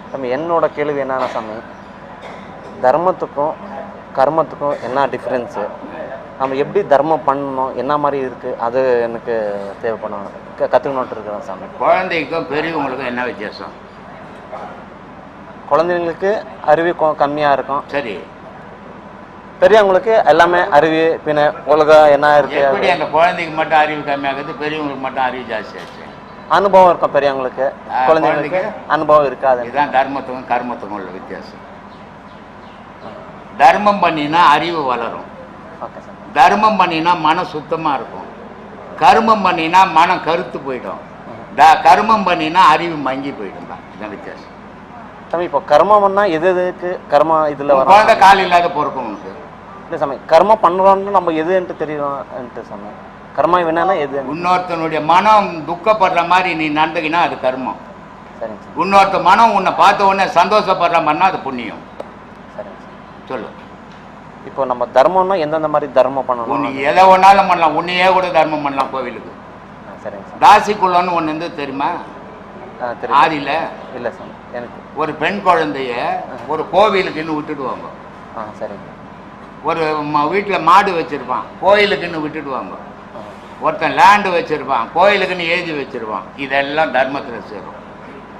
சாமி என்னோட கேள்வி என்னன்னா சாமி தர்மத்துக்கும் கர்மத்துக்கும் என்ன டிஃப்ரென்ஸு நம்ம எப்படி தர்மம் பண்ணணும்? என்ன மாதிரி இருக்குது அது எனக்கு தேவைப்படும். க கற்றுக்கணுன்ட்டு இருக்கிறேன் சாமி. குழந்தைக்கும் பெரியவங்களுக்கும் என்ன வித்தியாசம்? குழந்தைங்களுக்கு அறிவு கம்மியாக இருக்கும். சரி. பெரியவங்களுக்கு எல்லாமே அறிவு பின்ன உலகம் என்ன எப்படி இருக்குது அந்த குழந்தைக்கு மட்டும் அறிவு கம்மியாகுது பெரியவங்களுக்கு மட்டும் அறிவு ஜாஸ்தி ஆச்சு? அனுபவம் இருக்கும் பெரியவங்களுக்கு. குழந்தைங்களுக்கு? அனுபவம் இருக்காது. இதுதான் தர்மத்துக்கும் கர்மத்துக்கும் உள்ள வித்தியாசம். தர்மம் பண்ணினா அறிவு வளரும். தர்மம் பண்ணினா மனம் சுத்தமாக இருக்கும். கர்மம் பண்ணினா மனம் கருத்து போயிடும். த கர்மம் பண்ணினா அறிவு மங்கி போயிடும். தான். இதுதான் வித்தியாசம். சாமி இப்போ கர்மம்னா எது எதுக்கு கர்ம இதில் குழந்தை கால் இல்லாத பிறக்கும் இல்லை சாமி கர்மம் பண்ணுறோம்னு நம்ம எதுன்ட்டு தெரியும்ன்ட்டு சாமி. கர்மா என்னன்னா எது இன்னொருத்தனுடைய மனம் துக்கப்படுற மாதிரி நீ நடந்துக்கினா அது கர்மம். சரிங்க சார் இன்னொருத்த மனம் உன்னை பார்த்த உடனே சந்தோஷப்படுற மாதிரினா அது புண்ணியம். சொல்லு. இப்போ நம்ம தர்மம்னா எந்தெந்த மாதிரி தர்மம் பண்ணணும்? உன்னை எதை ஒன்றாலும் பண்ணலாம். உன்னையே கூட தர்மம் பண்ணலாம் கோவிலுக்கு. சரிங்க சார். தாசிக்குள்ளன்னு ஒன்று இருந்து தெரியுமா? ஆதியில் இல்லை சார் எனக்கு. ஒரு பெண் குழந்தைய ஒரு கோவிலுக்குன்னு விட்டுடுவாங்க. ஆ சரிங்க. ஒரு வீட்டில் மாடு வச்சுருப்பான். கோயிலுக்குன்னு விட்டுடுவாங்க. ஒருத்தன் லேண்டு வச்சுருப்பான். கோயிலுக்குன்னு எழுதி வச்சுருப்பான். இதெல்லாம் தர்மத்தில் சேரும்.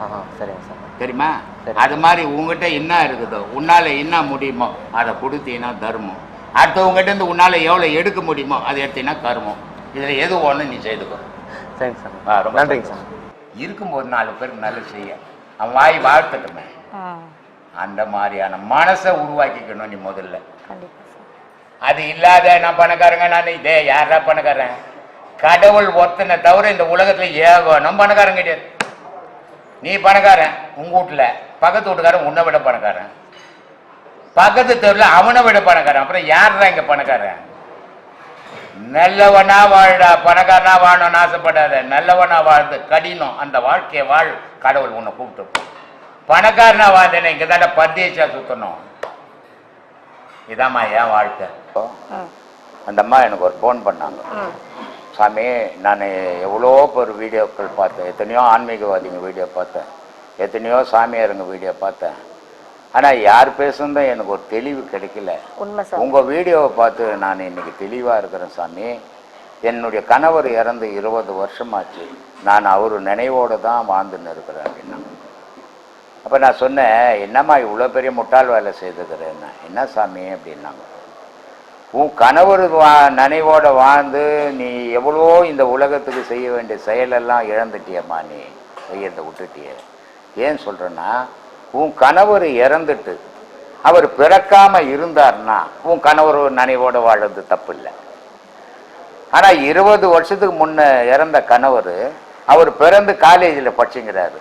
சரிங்க சார் தெரியுமா? சரி. அது மாதிரி உங்ககிட்ட என்ன இருக்குதோ உன்னால் என்ன முடியுமோ அதை கொடுத்தீங்கன்னா தர்மம். அடுத்தவங்ககிட்ட இருந்து உன்னால் எவ்வளோ எடுக்க முடியுமோ அதை எடுத்தீங்கன்னா கர்மம். இதில் எது ஒன்று நீ செய்துக்கோ. சரிங்க சார். ஆ, ரொம்ப நன்றிங்க சார். இருக்கும்போது நாலு பேருக்கு நல்லது செய்ய. அவன் வாய் வாழ்த்துட்டுமே ஆ. அந்த மாதிரியான மனசை உருவாக்கிக்கணும் நீ முதல்ல. அது இல்லாத நான் பணக்காரங்க நான் இதே யாரா பணக்காரன்? கடவுள் ஒத்தனை தவிர இந்த உலகத்துல ஏகணும் பணக்காரன் கிடையாது நீ பணக்காரன் உங்க வீட்டுல பக்கத்து வீட்டுக்காரன் உன்னை விட பணக்காரன். பக்கத்து தெருவில் அவனை விட பணக்காரன். அப்புறம் யாருடா இங்க பணக்காரன்? நல்லவனா வாழ்டா பணக்காரனா வாழணும்னு ஆசைப்படாத. நல்லவனா வாழ்ந்து கடினம். அந்த வாழ்க்கையை வாழ் கடவுள் உன்னை கூப்பிட்டு பணக்காரனா வாழ்ந்தேனே இங்க தாண்ட பத்தியச்சா சுத்தணும். இதாம்மா என் வாழ்க்கை. அந்த அம்மா எனக்கு ஒரு ஃபோன் பண்ணாங்க. சாமி நான் எவ்வளோ பேர் வீடியோக்கள் பார்த்தேன். எத்தனையோ ஆன்மீகவாதிங்க வீடியோ பார்த்தேன். எத்தனையோ சாமியாருங்க வீடியோ பார்த்தேன். ஆனால் யார் பேசுனதும் எனக்கு ஒரு தெளிவு கிடைக்கல. உங்கள் வீடியோவை பார்த்து நான் இன்னைக்கு தெளிவாக இருக்கிறேன் சாமி. என்னுடைய கணவர் இறந்து இருபது வருஷமாச்சு. நான் அவர் நினைவோடு தான் வாழ்ந்துன்னு இருக்கிறேன் அப்படின்னா. அப்போ நான் சொன்னேன் என்னம்மா இவ்வளோ பெரிய முட்டாள் வேலை செய்துக்கிறேன் என்ன சாமி? அப்படின்னாங்க. உன் கணவர் வா நினைவோட வாழ்ந்து நீ எவ்வளோ இந்த உலகத்துக்கு செய்ய வேண்டிய செயலெல்லாம் இழந்துட்டியம்மா நீ செய்யறதை விட்டுட்டிய. ஏன் சொல்கிறேன்னா உன் கணவர் இறந்துட்டு அவர் பிறக்காமல் இருந்தார்னா உன் கணவர் நினைவோட வாழ்றது தப்பு இல்லை ஆனால் இருபது வருஷத்துக்கு முன்ன இறந்த கணவர் அவர் பிறந்து காலேஜில் படிச்சுங்கிறாரு.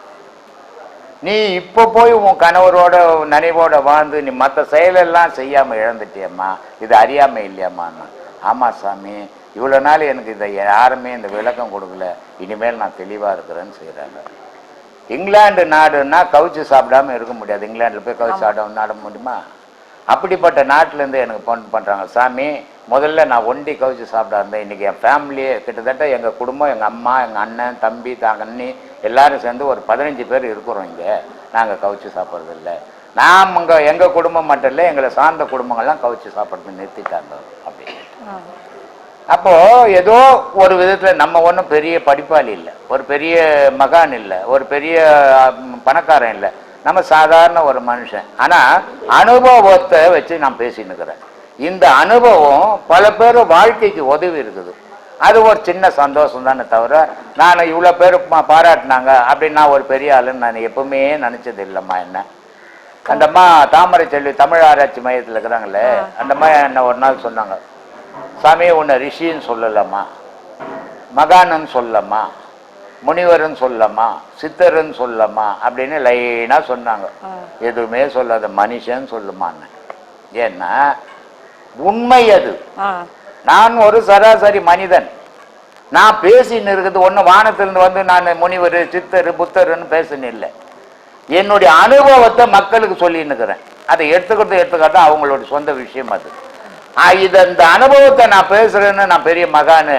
நீ இப்போ போய் உன் கணவரோட நினைவோட வாழ்ந்து நீ மற்ற செயலெல்லாம் செய்யாமல் இழந்துட்டியம்மா. இது அறியாமை இல்லையாம்மான்னா ஆமாம் சாமி இவ்வளோ நாள் எனக்கு இதை யாருமே இந்த விளக்கம் கொடுக்கல. இனிமேல் நான் தெளிவாக இருக்கிறேன்னு செய்கிறாங்க இங்கிலாந்து நாடுன்னா கவுச்சு சாப்பிடாம இருக்க முடியாது. இங்கிலாண்டில் போய் கவுச்சு சாப்பிடாம நாட முடியுமா? அப்படிப்பட்ட நாட்டிலேருந்து எனக்கு ஃபோன் பண்ணுறாங்க சாமி முதல்ல நான் ஒண்டி கவுச்சு சாப்பிட இருந்தேன் இன்றைக்கி என் ஃபேமிலியே கிட்டத்தட்ட எங்கள் குடும்பம் எங்கள் அம்மா எங்கள் அண்ணன் தம்பி தாங்க அண்ணி எல்லாரும் சேர்ந்து ஒரு பதினஞ்சு பேர் இருக்கிறோம் இங்கே. நாங்கள் கவுச்சு சாப்பிட்றது இல்லை நாம் இங்கே எங்கள் குடும்பம் மட்டும் இல்லை எங்களை சார்ந்த குடும்பங்கள்லாம் கவுச்சு சாப்பிட்றது நிறுத்திட்டாங்க அப்படின்னு ஆ. அப்போ ஏதோ ஒரு விதத்துல நம்ம ஒன்றும் பெரிய படிப்பாளி இல்லை ஒரு பெரிய மகான் இல்லை ஒரு பெரிய பணக்காரன் இல்லை. நம்ம சாதாரண ஒரு மனுஷன். ஆனா அனுபவத்தை வச்சு நான் பேசின்னு இருக்கிறேன். இந்த அனுபவம் பல பேர் வாழ்க்கைக்கு உதவி இருக்குது. அது ஒரு சின்ன சந்தோஷம் தானே தவிர நான் இவ்வளோ பேர் பாராட்டினாங்க அப்படின்னு நான் ஒரு பெரிய ஆளுன்னு நான் எப்பவுமே நினைச்சது இல்லைம்மா என்ன. அந்த அம்மா தாமரை செல்வி தமிழ் ஆராய்ச்சி மையத்தில் இருக்கிறாங்களே அந்த அம்மா என்ன ஒரு நாள் சொன்னாங்க சாமி உன்னை ரிஷின்னு சொல்லலாமா மகானன்னு சொல்லலாமா முனிவர்னு சொல்லலாமா சித்தர்னு சொல்லலாமா அப்படின்னு லைனாக சொன்னாங்க. எதுவுமே சொல்லாத மனுஷன் சொல்லுமான்னு ஏன்னா உண்மை அது. நான் ஒரு சராசரி மனிதன். நான் பேசின்னு இருக்குது ஒன்று வானத்திலிருந்து வந்து நான் முனிவர் சித்தர் புத்தர்னு பேசின்னு இல்லை. என்னுடைய அனுபவத்தை மக்களுக்கு சொல்லின்னு இருக்கிறேன் அதை எடுத்துக்கிறது எடுத்துக்காட்டா அவங்களோட சொந்த விஷயம் அது. இது அந்த அனுபவத்தை நான் பேசுறேன்னு நான் பெரிய மகானு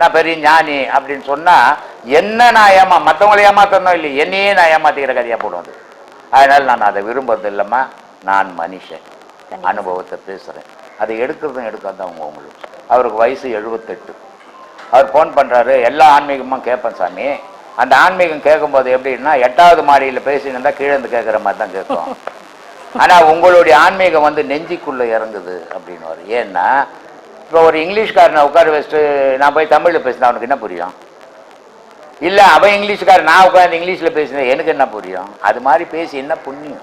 நான் பெரிய ஞானி அப்படின்னு சொன்னா என்ன நான் ஏமா மற்றவங்களை ஏமாத்தணும் இல்லை என்னையே நான் ஏமாத்திக்கிற கதையா போடுவது அதனால நான் அதை விரும்புறது இல்லைம்மா நான் மனுஷன். அனுபவத்தை பேசுறேன். அதை எடுக்கிறதும் எடுக்காதும் அவங்க உங்களுக்கு. அவருக்கு வயசு எழுபத்தெட்டு. அவர் ஃபோன் பண்ணுறாரு எல்லா ஆன்மீகமும் கேட்பேன் சாமி. அந்த ஆன்மீகம் கேட்கும்போது எப்படின்னா எட்டாவது மாடியில் பேசினா இருந்தால் கீழே இருந்து கேட்குற மாதிரி தான் கேட்கும். ஆனால் உங்களுடைய ஆன்மீகம் வந்து நெஞ்சிக்குள்ளே இறங்குது அப்படின்னு ஏன்னா இப்போ ஒரு இங்கிலீஷ்காரனை உட்கார வச்சுட்டு நான் போய் தமிழில் பேசினா அவனுக்கு என்ன புரியும்? இல்லை அவன் இங்கிலீஷ்காரன் நான் உட்காந்து இங்கிலீஷில் பேசினேன் எனக்கு என்ன புரியும்? அது மாதிரி பேசி என்ன புண்ணியம்?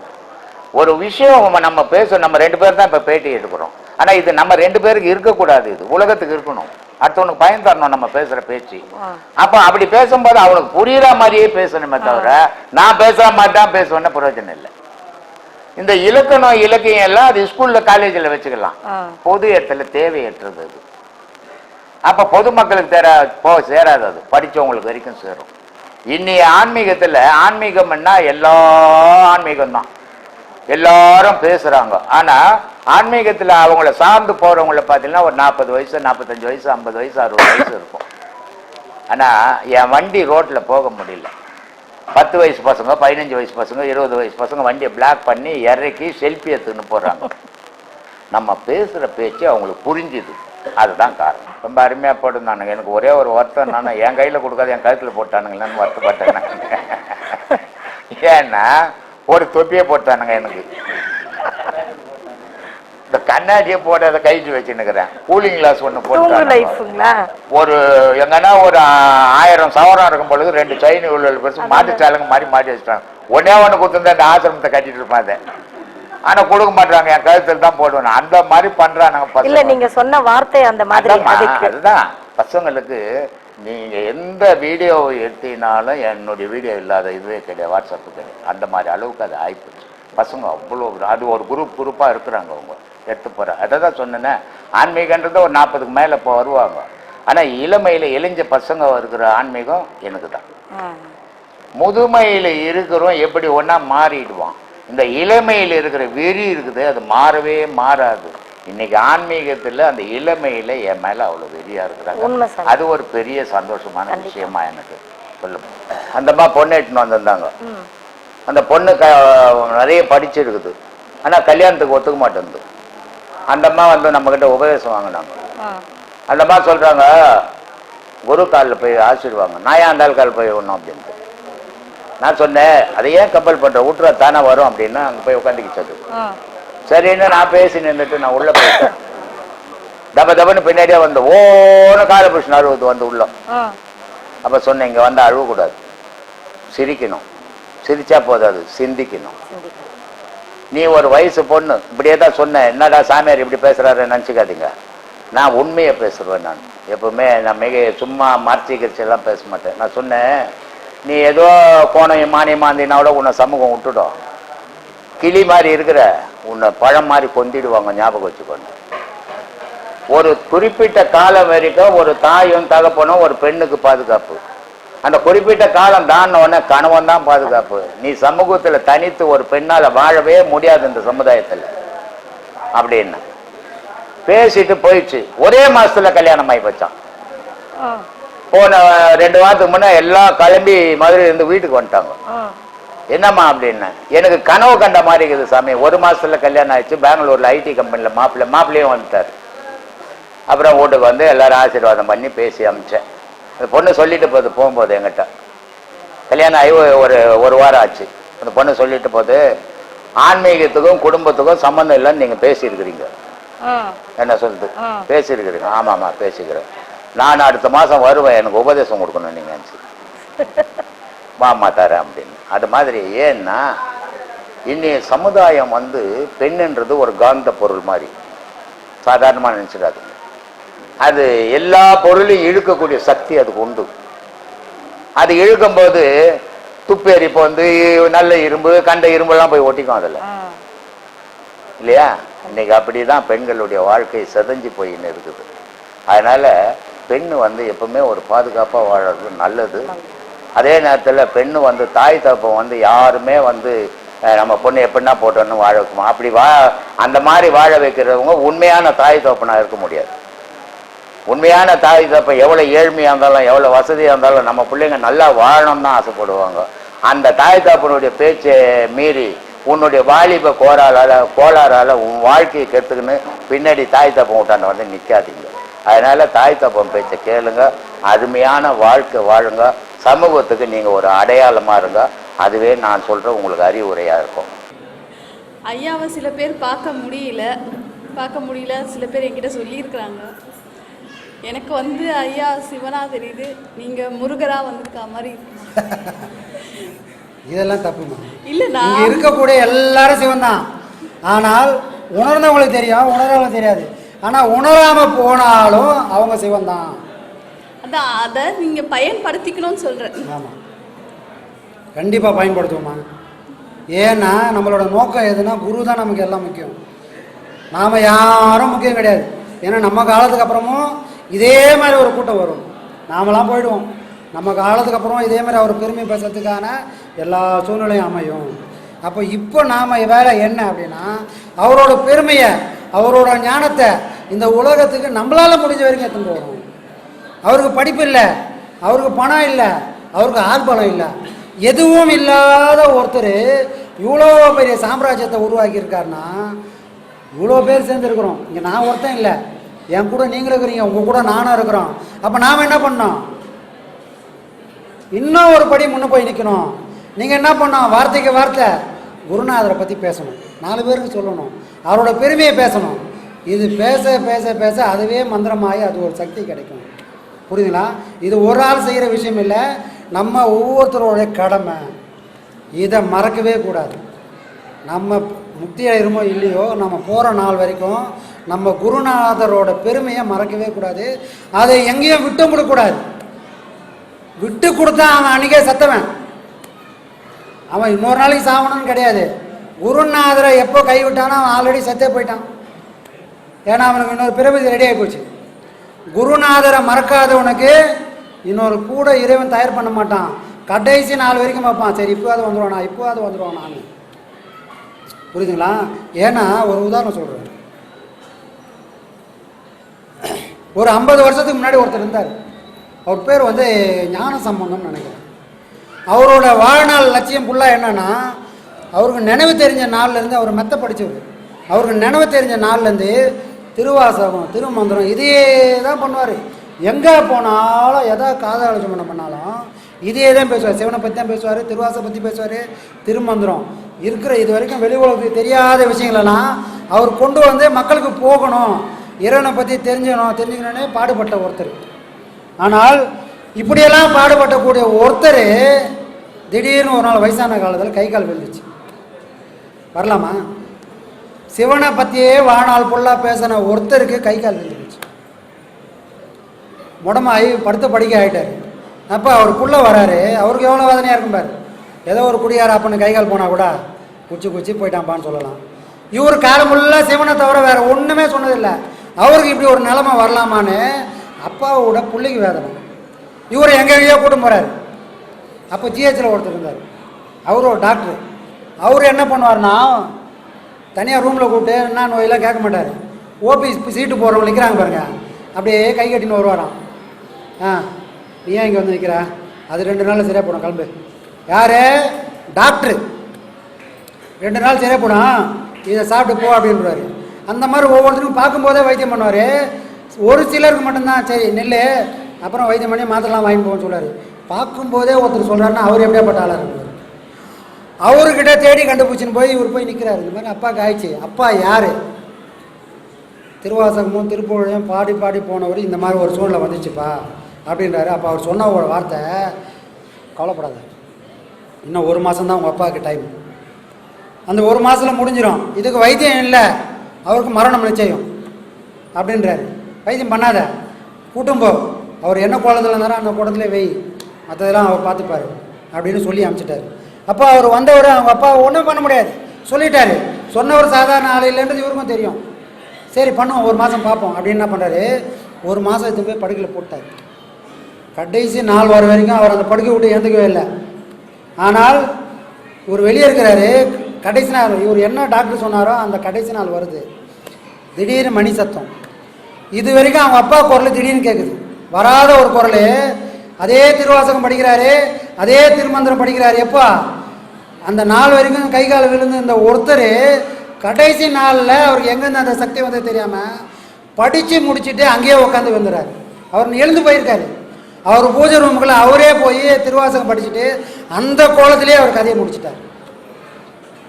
ஒரு விஷயம் நம்ம- பேச நம்ம ரெண்டு பேர் தான் இப்போ பேட்டி எடுக்கிறோம். ஆனா இது நம்ம ரெண்டு பேருக்கு இருக்கக்கூடாது இது. உலகத்துக்கு இருக்கணும். அடுத்தவனுக்கு பயன் தரணும் நம்ம பேசுற பேச்சு. அப்ப அப்படி பேசும்போது அவனுக்கு புரியுற மாதிரியே பேசணுமே தவிர நான் பேசுற மாதிரி தான் பேசுவேன்னு பிரயோஜனம் இல்லை. இந்த இலக்கணம் இலக்கியம் எல்லாம் அது ஸ்கூல்ல காலேஜில் வச்சுக்கலாம். பொது இடத்துல தேவையற்றது அது. அப்ப பொதுமக்களுக்கு தெர போ சேராது அது. படிச்சவங்களுக்கு வரைக்கும் சேரும். இன்னைய ஆன்மீகத்துல ஆன்மீகம்னா எல்லா ஆன்மீகம் தான் எல்லாரும் பேசுறாங்க. ஆனா ஆன்மீகத்துல அவங்கள சார்ந்து போகிறவங்கள பார்த்தீங்கன்னா ஒரு நாற்பது வயசு நாற்பத்தஞ்சு வயசு ஐம்பது வயசு அறுபது வயசு இருக்கும். ஆனா என் வண்டி ரோட்ல போக முடியல. பத்து வயசு பசங்க பதினஞ்சு வயசு பசங்க இருபது வயசு பசங்க வண்டியை பிளாக் பண்ணி இறக்கி செல்ஃபி எடுத்துன்னு போகிறாங்க நம்ம பேசுற பேச்சு அவங்களுக்கு புரிஞ்சுது. அதுதான் காரணம். ரொம்ப அருமையா போட்டிருந்தானுங்க. எனக்கு ஒரே ஒரு வருத்தம் நான் என் கையில கொடுக்காத என் கழுத்துல போட்டானுங்களான்னு வருத்தப்பட்டேன் ஏன்னா ஒரு தொப்பியை போட்டானுங்க எனக்கு. இந்த கண்ணாடியை போட்டு அதை கைட்டு வச்சுன்னுக்கிறேன். கூலிங் கிளாஸ் ஒன்று போட்டு ஒரு எங்கன்னா ஒரு ஆயிரம் சவரம் இருக்கும் பொழுது ரெண்டு செயின் உள்ள பெருசு மாட்டுச்சாலுங்க மாதிரி மாட்டி வச்சுட்டாங்க. ஒன்னே ஒன்று கொடுத்துருந்தா அந்த ஆசிரமத்தை கட்டிட்டு இருப்பான் அதை ஆனா கொடுக்க மாட்டாங்க என் கழுத்தில் தான் போடுவேன். அந்த மாதிரி பண்றானுங்க இல்ல நீங்க சொன்ன வார்த்தை அந்த மாதிரி அதுதான். பசங்களுக்கு நீங்க எந்த வீடியோவை எடுத்தீங்கனாலும் என்னுடைய வீடியோ இல்லாத இதுவே கிடையாது வாட்ஸ்அப்பு கிடையாது. அந்த மாதிரி அளவுக்கு அது ஆயிப்போச்சு. பசங்க அவ்வளோ அது ஒரு குரூப் குரூப்பா இருக்கிறாங்க அவங்க. எடுத்து போற அதை தான் சொன்னேனே. ஆன்மீகன்றது ஒரு நாற்பதுக்கு மேல இப்போ வருவாங்க. ஆனா இளமையில இளைஞ்ச பசங்க இருக்கிற ஆன்மீகம் எனக்கு தான். முதுமையில இருக்கிறோம் எப்படி ஒண்ணா மாறிடுவான்? இந்த இளமையில இருக்கிற வெறி இருக்குது அது மாறவே மாறாது. இன்னைக்கு ஆன்மீகத்துல அந்த இளமையில என் மேல அவ்வளவு வெறியா இருக்கிறாங்க. அது ஒரு பெரிய சந்தோஷமான விஷயமா எனக்கு. சொல்லும் அந்தம்மா பொண்ணு எடுத்துன்னு வந்திருந்தாங்க. அந்த பொண்ணு க நிறைய படிச்சிருக்குது. ஆனா கல்யாணத்துக்கு ஒத்துக்க மாட்டேங்குது. அந்த அம்மா வந்து நம்ம கிட்ட உபதேசம் வாங்கினாங்க. ஆ. அந்த அம்மா சொல்றாங்க குரு காலில் போய் ஆசிடுவாங்க நான் ஏன் அந்த ஆள் கால் போய் ஒன்றும் அப்படின்ட்டு. நான் சொன்னேன் அதை ஏன் கம்பல் பண்ற? விட்டுறா தானே வரும் அப்படின்னு அங்கே போய் உட்காந்துக்கிச்சது சரின்னு நான் பேசி நின்றுட்டு நான் உள்ள போயிட்டேன். தப தபன்னு பின்னாடியே வந்து ஓன கால புருஷன் அழுவுது வந்து உள்ள. அப்ப சொன்னேன் இங்க வந்து அழுவக்கூடாது. சிரிக்கணும். சிரிச்சா போதாது சிந்திக்கணும். சிந்திக்க நீ ஒரு வயசு பொண்ணு. இப்படியே தான் சொன்னேன். என்னடா சாமியார் இப்படி பேசுறாரு நினச்சிக்காதீங்க. நான் உண்மையை பேசுவேன் நான். எப்பவுமே நான் மிக சும்மா கிரிச்சி எல்லாம் பேச மாட்டேன். நான் சொன்னேன் நீ ஏதோ கோணையும் மானியம் மாந்தினாவோட உன்னை சமூகம் விட்டுடும். கிளி மாதிரி இருக்கிற. உன்னை பழம் மாதிரி கொந்திடுவாங்க ஞாபகம் வச்சுக்கோங்க. ஒரு குறிப்பிட்ட காலம் வரைக்கும் ஒரு தாயும் தகப்பனும் ஒரு பெண்ணுக்கு பாதுகாப்பு. அந்த குறிப்பிட்ட காலம் தாண்டின உடனே கணவன் தான் பாதுகாப்பு. நீ சமூகத்துல தனித்து ஒரு பெண்ணால வாழவே முடியாது இந்த சமுதாயத்துல. அப்படின்னு. பேசிட்டு போயிடுச்சு. ஒரே மாசத்துல கல்யாணம் ஆகி வச்சான் போன ரெண்டு வாரத்துக்கு முன்னே எல்லாம் கிளம்பி மதுரை இருந்து வீட்டுக்கு வந்துட்டாங்க. என்னம்மா அப்படின்னு எனக்கு கனவு கண்ட மாதிரி இருக்குது சாமி. ஒரு மாசத்துல கல்யாணம் ஆயிடுச்சு. பெங்களூர்ல ஐடி கம்பெனில மாப்பிள்ளை மாப்பிள்ளையும் வந்துட்டார். அப்புறம் வீட்டுக்கு வந்து எல்லாரும் ஆசீர்வாதம் பண்ணி பேசி அமிச்சேன். அந்த பொண்ணு சொல்லிட்டு போகுது போகும்போது என்கிட்ட. கல்யாணம் ஆகி ஒரு- ஒரு வாரம் ஆச்சு. அந்த பொண்ணு சொல்லிட்டு போகுது ஆன்மீகத்துக்கும் குடும்பத்துக்கும் சம்மந்தம் இல்லைன்னு நீங்க பேசியிருக்கிறீங்க. என்ன சொல்லுது. பேசியிருக்கிறீங்க. ஆமாம்மா பேசிக்கிறேன். நான் அடுத்த மாசம் வருவேன். எனக்கு உபதேசம் கொடுக்கணும் நீங்க வாமா தரேன் அப்படின்னு. அது மாதிரி ஏன்னா இன்னைய சமுதாயம் வந்து பெண்ணுன்றது ஒரு காந்த பொருள் மாதிரி. சாதாரணமாக நினச்சிடாது அது எல்லா பொருளையும் இழுக்கக்கூடிய சக்தி அதுக்கு உண்டு. அது இழுக்கும்போது துப்பேரி இப்போ வந்து நல்ல இரும்பு கண்ட இரும்பெல்லாம் போய் ஒட்டிக்கும் அதில். இல்லையா? இன்னைக்கு அப்படி தான் பெண்களுடைய வாழ்க்கை செதஞ்சு போயின்னு இருக்குது. அதனால் பெண் வந்து எப்பவுமே ஒரு பாதுகாப்பாக வாழறது நல்லது. அதே நேரத்தில் பெண்ணு வந்து தாய் தப்பம் வந்து யாருமே வந்து நம்ம பொண்ணு எப்படின்னா போட்டோன்னு வாழ வைக்குமா அப்படி வா அந்த மாதிரி வாழ வைக்கிறவங்க உண்மையான தாய் தப்பனாக இருக்க முடியாது. உண்மையான தாய் தப்ப எவ்வளோ ஏழ்மையாக இருந்தாலும் எவ்வளோ வசதியாக இருந்தாலும் நம்ம பிள்ளைங்க நல்லா வாழணும்னு தான் ஆசைப்படுவாங்க. அந்த தாய் தப்பனுடைய பேச்சை மீறி உன்னுடைய வாலிப கோராலால் கோளாறால் உன் வாழ்க்கையை கெடுத்துக்கின்னு பின்னாடி தாய் தப்பம் விட்டாண்ட வந்து நிற்காதீங்க அதனால் தாய் தப்பம் பேச்சை கேளுங்க. அருமையான வாழ்க்கை வாழுங்க. சமூகத்துக்கு நீங்கள் ஒரு அடையாளமாக இருங்க அதுவே நான் சொல்கிற உங்களுக்கு அறிவுரையாக இருக்கும். ஐயாவை சில பேர் பார்க்க முடியல. பார்க்க முடியல. சில பேர் என்கிட்ட சொல்லியிருக்கிறாங்க. எனக்கு வந்து ஐயா சிவனா தெரியுது. நீங்கள் முருகரா வந்திருக்கா மாதிரி. இதெல்லாம் தப்புமா இல்ல இங்க நான் இருக்கக்கூடிய எல்லாரும் சிவன் தான் ஆனால் உணர்ந்தவங்களுக்கு தெரியும் உணர்ந்தவங்களுக்கு தெரியாது. ஆனால் உணராம போனாலும் அவங்க சிவன் தான் அதான் அதை நீங்கள் பயன்படுத்திக்கணும்னு சொல்கிறேன் ஆமாம் கண்டிப்பாக பயன்படுத்துவோம்மா ஏன்னா நம்மளோட நோக்கம் எதுனா குரு தான் நமக்கு எல்லாம் முக்கியம். நாம் யாரும் முக்கியம் கிடையாது. ஏன்னா நம்ம காலத்துக்கு அப்புறமும் இதே மாதிரி ஒரு கூட்டம் வரும். நாமெல்லாம் போயிடுவோம். நம்ம காலத்துக்கு அப்புறம் இதே மாதிரி அவர் பெருமை பேசுறதுக்கான எல்லா சூழ்நிலையும் அமையும். அப்போ இப்போ நாம் வேலை என்ன அப்படின்னா அவரோட பெருமையை அவரோட ஞானத்தை இந்த உலகத்துக்கு நம்மளால் முடிஞ்ச வரைக்கும் எடுத்துகிட்டு வரும் அவருக்கு படிப்பு இல்லை அவருக்கு பணம் இல்லை அவருக்கு ஆள்பலம் இல்லை. எதுவும் இல்லாத ஒருத்தர் இவ்வளோ பெரிய சாம்ராஜ்யத்தை உருவாக்கியிருக்காருன்னா இவ்வளோ பேர் சேர்ந்துருக்குறோம். இங்கே நான் ஒருத்தன் இல்லை. என் கூட நீங்களும் இருக்கிறீங்க உங்கள் கூட நானும் இருக்கிறோம். அப்போ நாம் என்ன பண்ணோம்? இன்னும் ஒரு படி முன்னே போய் நிற்கணும் நீங்கள் என்ன பண்ணோம்? வார்த்தைக்கு வார்த்தை. குருநாதரை பற்றி பேசணும். நாலு பேருக்கு சொல்லணும். அவரோட பெருமையை பேசணும். இது பேச பேச பேச அதுவே மந்திரமாகி அது ஒரு சக்தி கிடைக்கும். புரியுதுங்களா? இது ஒரு ஆள் செய்கிற விஷயம் இல்லை. நம்ம ஒவ்வொருத்தரோடைய கடமை. இதை மறக்கவே கூடாது. நம்ம முக்தி அடைகிறோமோ இல்லையோ நம்ம போகிற நாள் வரைக்கும் நம்ம குருநாதரோட பெருமையை மறக்கவே கூடாது. அதை எங்கேயும் விட்டு விடக்கூடாது விட்டு கொடுத்தா அவன் அன்றைக்கே சத்தவன். அவன் இன்னொரு நாளைக்கு சாவணும்னு கிடையாது. குருநாதரை எப்போ கைவிட்டானோ அவன் ஆல்ரெடி செத்தே போயிட்டான். ஏன்னா அவனுக்கு இன்னொரு பிறவி ரெடி ஆகி போச்சு. குருநாதரை மறக்காதவனுக்கு இன்னொரு கூட இறைவன் தயார் பண்ண மாட்டான். கடைசி நாள் வரைக்கும் பார்ப்பான். சரி இப்போவாது வந்துடுவானா இப்போவாது அது வந்துடுவானான்னு புரியுதுங்களா? ஏன்னா ஒரு உதாரணம் சொல்கிறேன் ஒரு ஐம்பது வருஷத்துக்கு முன்னாடி ஒருத்தர் இருந்தார். அவர் பேர் வந்து ஞான சம்பந்தம்னு நினைக்கிறேன். அவரோட வாழ்நாள் லட்சியம் ஃபுல்லாக என்னென்னா அவருக்கு நினைவு தெரிஞ்ச நாள்லேருந்து அவர் மெத்த படித்தவர் அவருக்கு நினைவு தெரிஞ்ச நாள்லேருந்து திருவாசகம் திருமந்திரம் இதையே தான் பண்ணுவார். எங்கே போனாலும் எதா காதாலோசனை பண்ணாலும் இதையே தான் பேசுவார். சிவனை பற்றி தான் பேசுவார் திருவாசை பற்றி பேசுவார் திருமந்திரம். இருக்கிற இது வரைக்கும் வெளி உலகத்துக்கு தெரியாத விஷயங்களெல்லாம் அவர் கொண்டு வந்து மக்களுக்கு போகணும். இறைவனை பற்றி தெரிஞ்சுக்கணும் தெரிஞ்சுக்கணுன்னே பாடுபட்ட ஒருத்தர். ஆனால் இப்படியெல்லாம் பாடுபட்டக்கூடிய ஒருத்தர் திடீர்னு ஒரு நாள் வயசான காலத்தில் கை கால் விழுந்துச்சு. வரலாமா? சிவனை பற்றியே வாழ்நாள் ஃபுல்லாக பேசின ஒருத்தருக்கு கை கால் விழுந்துச்சு முடமாயி படுத்த படிக்க ஆகிட்டார் அப்போ அவருக்குள்ளே வராரு. அவருக்கு எவ்வளோ வேதனையாக இருக்கும் பாரு. ஏதோ ஒரு குடியார் அப்பன்னு கை கால் போனால் கூட குச்சி குச்சி போயிட்டான்ப்பான்னு சொல்லலாம். இவர் காலம் சிவனை தவிர வேறு ஒன்றுமே சொன்னதில்லை. அவருக்கு இப்படி ஒரு நிலமை வரலாமான்னு அப்பாவோட பிள்ளைக்கு வேதனை. இவர் எங்கே எங்கேயோ கூட்டம் போகிறார் அப்போ ஜிஹெச்சில் ஒருத்தர் இருந்தார். அவர் ஒரு டாக்டர். அவர் என்ன பண்ணுவார்னா தனியாக ரூமில் கூப்பிட்டு என்ன நோயெல்லாம் கேட்க மாட்டார். ஓபிஸ் சீட்டு போகிறவங்க நிற்கிறாங்க பாருங்கள் அப்படியே கை கட்டின்னு வருவாராம். ஆ நீ ஏன் இங்கே வந்து நிற்கிற அது ரெண்டு நாளில் சரியாக போனோம் கிளம்பு. யார்? டாக்டரு. ரெண்டு நாள் சரியாக போனோம் இதை சாப்பிட்டு போ அப்படின்றாரு. அந்த மாதிரி ஒவ்வொருத்தருக்கும் பார்க்கும்போதே வைத்தியம் பண்ணுவார். ஒரு சிலருக்கு மட்டும்தான் சரி நெல் அப்புறம் வைத்தியம் பண்ணி மாத்திரலாம் வாங்கி போகணும்னு சொல்கிறார் பார்க்கும்போதே ஒருத்தர் சொல்கிறாருன்னா அவர் எப்படியாப்பட்ட ஆளாக இருக்கு அவர்கிட்ட தேடி கண்டுபிடிச்சின்னு போய் இவர் போய் நிற்கிறாரு இந்த மாதிரி அப்பாவுக்கு ஆயிடுச்சு. அப்பா யார்? திருவாசகமும் திருப்பூழையும் பாடி பாடி போனவர் இந்த மாதிரி ஒரு சூழ்நிலை வந்துச்சுப்பா அப்படின்றாரு. அப்போ அவர் சொன்ன ஒரு வார்த்தை கவலைப்படாத. இன்னும் ஒரு மாதம் தான் உங்கள் அப்பாவுக்கு டைம் அந்த ஒரு மாதத்தில் முடிஞ்சிடும் இதுக்கு வைத்தியம் இல்லை. அவருக்கு மரணம் நிச்சயம் அப்படின்றாரு. வைத்தியம் பண்ணாத. கூட்டும் போ. அவர் என்ன குளத்தில் இருந்தாரோ அந்த கோலத்திலே வெய் மற்றதெல்லாம் அவர் பார்த்துப்பாரு அப்படின்னு சொல்லி அனுப்பிச்சிட்டாரு. அப்போ அவர் வந்தவர் அவங்க அப்பா ஒன்றும் பண்ண முடியாது. சொல்லிட்டாரு. சொன்னவர் சாதாரண ஆள் இல்லைன்றது இவருக்கும் தெரியும். சரி பண்ணுவோம் ஒரு மாதம் பார்ப்போம். அப்படின்னு என்ன பண்ணுறாரு ஒரு மாதம் எடுத்து போய் படுக்கையில் போட்டார். கடைசி நாள் வர வரைக்கும் அவர் அந்த படுக்கை விட்டு எழுந்துக்கவே இல்லை. ஆனால் இவர் வெளியே இருக்கிறாரு. கடைசி நாள் இவர் என்ன டாக்டர் சொன்னாரோ அந்த கடைசி நாள் வருது. திடீர்னு மணி சத்தம். இது வரைக்கும் அவங்க அப்பா குரல் திடீர்னு கேட்குது வராத ஒரு குரல். அதே திருவாசகம் படிக்கிறாரு. அதே திருமந்திரம் படிக்கிறார். எப்பா? அந்த நாள் வரைக்கும் கை கால் விழுந்து இந்த ஒருத்தர் கடைசி நாளில் அவருக்கு எங்கேருந்து அந்த சக்தி வந்தது தெரியாமல் படித்து முடிச்சுட்டு அங்கேயே உட்காந்து வந்துடுறாரு அவர் எழுந்து போயிருக்காரு. அவர் பூஜை ரூமுக்குள்ள அவரே போய் திருவாசகம் படிச்சுட்டு அந்த கோலத்திலே அவர் கதையை முடிச்சிட்டார்.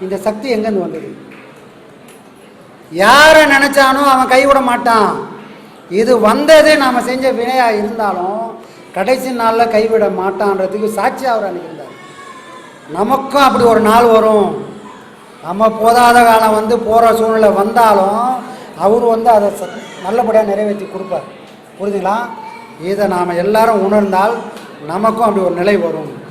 இந்த சக்தி எங்கேருந்து வந்தது? யாரை நினச்சானோ அவன் கைவிட மாட்டான். இது வந்தது நாம் செஞ்ச வினையாக இருந்தாலும் கடைசி நாளில் கைவிட மாட்டான்றதுக்கு சாட்சி அவர் அன்னைக்கு நமக்கும் அப்படி ஒரு நாள் வரும். நம்ம போதாத காலம் வந்து போகிற சூழ்நிலை வந்தாலும் அவர் வந்து அதை ச- நல்லபடியாக நிறைவேற்றி கொடுப்பார். புரியுதுங்களா இதை நாம் எல்லாரும் உணர்ந்தால் நமக்கும் அப்படி ஒரு நிலை வரும்.